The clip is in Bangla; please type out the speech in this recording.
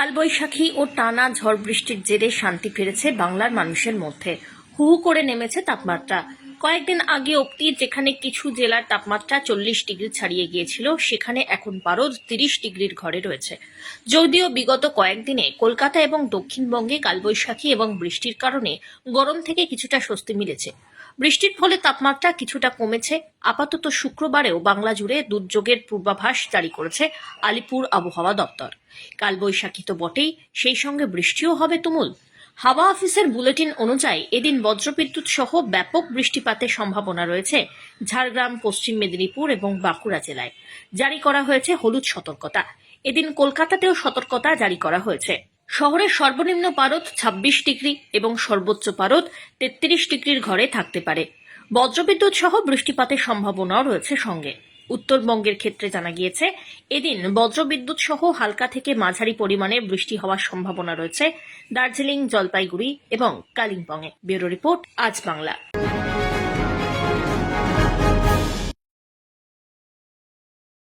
কালবৈশাখী ও টানা ঝড় বৃষ্টির জেরে শান্তি ফিরেছে বাংলার মানুষের মধ্যে। হু হু করে নেমেছে তাপমাত্রা। কয়েকদিন আগে অব্দি যেখানে কিছু জেলার তাপমাত্রা চল্লিশ ডিগ্রি ছাড়িয়ে গিয়েছিল, সেখানে এখন পারদ তিরিশ ডিগ্রির ঘরে রয়েছে। যদিও বিগত কয়েকদিনে কলকাতা এবং দক্ষিণবঙ্গে কালবৈশাখী এবং বৃষ্টির কারণে গরম থেকে কিছুটা স্বস্তি মিলেছে। বৃষ্টির ফলে তাপমাত্রা কিছুটা কমেছে। আপাতত শুক্রবারেও বাংলা জুড়ে দুর্যোগের পূর্বাভাস জারি করেছে আলিপুর আবহাওয়া দপ্তর। কালবৈশাখী তো বটেই, সেই সঙ্গে বৃষ্টিও হবে তুমুল। হাওয়া অফিসের বুলেটিন অনুযায়ী এদিন বজ্রবিদ্যুৎ সহ ব্যাপক বৃষ্টিপাতের সম্ভাবনা রয়েছে ঝাড়গ্রাম, পশ্চিম মেদিনীপুর এবং বাঁকুড়া জেলায়। জারি করা হয়েছে হলুদ সতর্কতা। এদিন কলকাতাতেও সতর্কতা জারি করা হয়েছে। শহরের সর্বনিম্ন পারদ ২৬ ডিগ্রি এবং সর্বোচ্চ পারদ তেত্রিশ ডিগ্রির ঘরে থাকতে পারে। বজ্রবিদ্যুৎ সহ বৃষ্টিপাতের সম্ভাবনাও রয়েছে সঙ্গে। উত্তরবঙ্গের ক্ষেত্রে জানা গিয়েছে, এদিন বজ্রবিদ্যুৎ সহ হালকা থেকে মাঝারি পরিমাণে বৃষ্টি হওয়ার সম্ভাবনা রয়েছে। দার্জিলিং, জলপাইগুড়ি এবং কালিম্পংয়ে। ব্যুরো রিপোর্ট, আজ বাংলা।